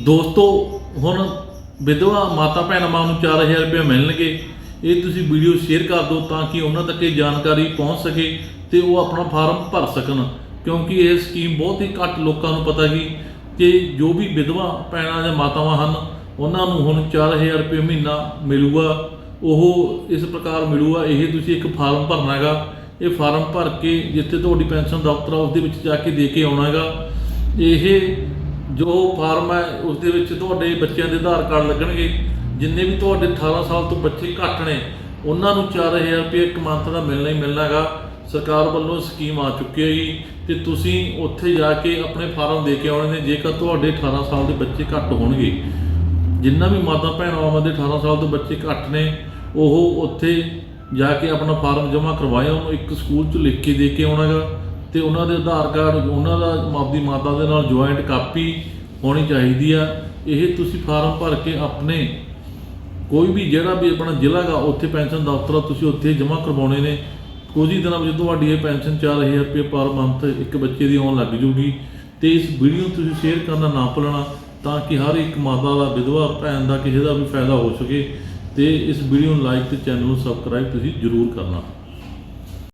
ਦੋਸਤੋ, ਹੁਣ ਵਿਧਵਾ ਮਾਤਾ ਭੈਣਾਂ ਨੂੰ 4000 ਰੁਪਏ ਮਿਲਣਗੇ, ਇਹ ਤੁਸੀਂ ਵੀਡੀਓ ਸ਼ੇਅਰ ਕਰ ਦਿਓ ਤਾਂ ਕਿ ਉਹਨਾਂ ਤੱਕ ਇਹ ਜਾਣਕਾਰੀ ਪਹੁੰਚ ਸਕੇ ਤੇ ਉਹ ਆਪਣਾ ਫਾਰਮ ਭਰ ਸਕਣ। ਕਿਉਂਕਿ ਇਹ ਸਕੀਮ ਬਹੁਤ ਹੀ ਘੱਟ ਲੋਕਾਂ ਨੂੰ ਪਤਾ ਹੈ ਕਿ ਜੋ ਵੀ ਵਿਧਵਾ ਭੈਣਾਂ ਜਾਂ ਮਾਤਾਵਾਂ ਹਨ, ਉਹਨਾਂ ਨੂੰ ਹੁਣ 4000 ਰੁਪਏ ਮਹੀਨਾ ਮਿਲੂਗਾ। ਉਹ ਇਸ ਪ੍ਰਕਾਰ ਮਿਲੂਗਾ, ਇਹ ਤੁਸੀਂ ਇੱਕ ਫਾਰਮ ਭਰਨਾ ਹੈਗਾ। ਇਹ ਫਾਰਮ ਭਰ ਕੇ ਜਿੱਥੇ ਤੁਹਾਡੀ ਪੈਨਸ਼ਨ ਦਫ਼ਤਰ ਆ ਉਸ ਦੇ ਵਿੱਚ ਜਾ ਕੇ ਦੇ ਕੇ ਆਉਣਾ ਹੈਗਾ। ਇਹ ਜੋ ਫਾਰਮ ਹੈ ਉਸ ਦੇ ਵਿੱਚ ਤੁਹਾਡੇ ਬੱਚਿਆਂ ਦੇ ਆਧਾਰ ਕਾਰਡ ਲੱਗਣਗੇ। ਜਿੰਨੇ ਵੀ ਤੁਹਾਡੇ 18 ਸਾਲ ਤੋਂ ਬੱਚੇ ਘੱਟ ਨੇ, ਉਹਨਾਂ ਨੂੰ 4000 ਰੁਪਏ ਇੱਕ ਮੰਥ ਦਾ ਮਿਲਣਾ ਹੀ ਮਿਲਣਾ ਹੈਗਾ। ਸਰਕਾਰ ਵੱਲੋਂ ਸਕੀਮ ਆ ਚੁੱਕੀ ਹੈ ਜੀ। ਤੇ ਤੁਸੀਂ ਉੱਥੇ ਜਾ ਕੇ ਆਪਣੇ ਫਾਰਮ ਦੇ ਕੇ ਆਉਣੇ ਨੇ, ਜੇਕਰ ਤੁਹਾਡੇ 18 ਸਾਲ ਦੇ ਬੱਚੇ ਘੱਟ ਹੋਣਗੇ। ਜਿੰਨਾ ਵੀ ਮਾਤਾ ਭੈਣਾਂ ਦੇ 18 ਸਾਲ ਤੋਂ ਬੱਚੇ ਘੱਟ ਨੇ, ਉਹ ਉੱਥੇ ਜਾ ਕੇ ਆਪਣਾ ਫਾਰਮ ਜਮ੍ਹਾਂ ਕਰਵਾਇਆ, ਉਹਨੂੰ ਇੱਕ ਸਕੂਲ 'ਚ ਲਿਖ ਕੇ ਦੇ ਕੇ ਆਉਣਾਗਾ ਤੇ ਉਹਨਾਂ ਦੇ ਆਧਾਰ ਕਾਰਡ, ਉਹਨਾਂ ਦਾ ਆਪਦੀ ਮਾਤਾ ਦੇ ਨਾਲ ਜੁਆਇੰਟ ਕਾਪੀ ਹੋਣੀ ਚਾਹੀਦੀ ਆ। ਇਹ ਤੁਸੀਂ ਫਾਰਮ ਭਰ ਕੇ ਆਪਣੇ ਕੋਈ ਵੀ ਜਿਹੜਾ ਵੀ ਆਪਣਾ ਜ਼ਿਲ੍ਹਾ ਗਾ ਉੱਥੇ ਪੈਨਸ਼ਨ ਦਫ਼ਤਰ ਤੁਸੀਂ ਉੱਥੇ ਜਮ੍ਹਾਂ ਕਰਵਾਉਣੇ ਨੇ। ਕੁਝ ਹੀ ਦਿਨਾਂ ਵਿੱਚ ਤੁਹਾਡੀ ਇਹ ਪੈਨਸ਼ਨ 4000 ਰੁਪਏ ਪਰ ਮੰਥ ਇੱਕ ਬੱਚੇ ਦੀ ਆਉਣ ਲੱਗ ਜੂਗੀ। ਤੇ ਇਸ ਵੀਡੀਓ ਨੂੰ ਤੁਸੀਂ ਸ਼ੇਅਰ ਕਰਨਾ ਨਾ ਭੁੱਲਣਾ, ਤਾਂ ਕਿ ਹਰ ਇੱਕ ਮਾਤਾ ਦਾ, ਵਿਧਵਾ ਭੈਣ ਦਾ ਕਿਸੇ ਦਾ ਵੀ ਫਾਇਦਾ ਹੋ ਸਕੇ। ਤੇ ਇਸ ਵੀਡੀਓ ਨੂੰ ਲਾਈਕ ਤੇ ਚੈਨਲ ਨੂੰ ਸਬਸਕ੍ਰਾਈਬ ਤੁਸੀਂ ਜ਼ਰੂਰ ਕਰਨਾ।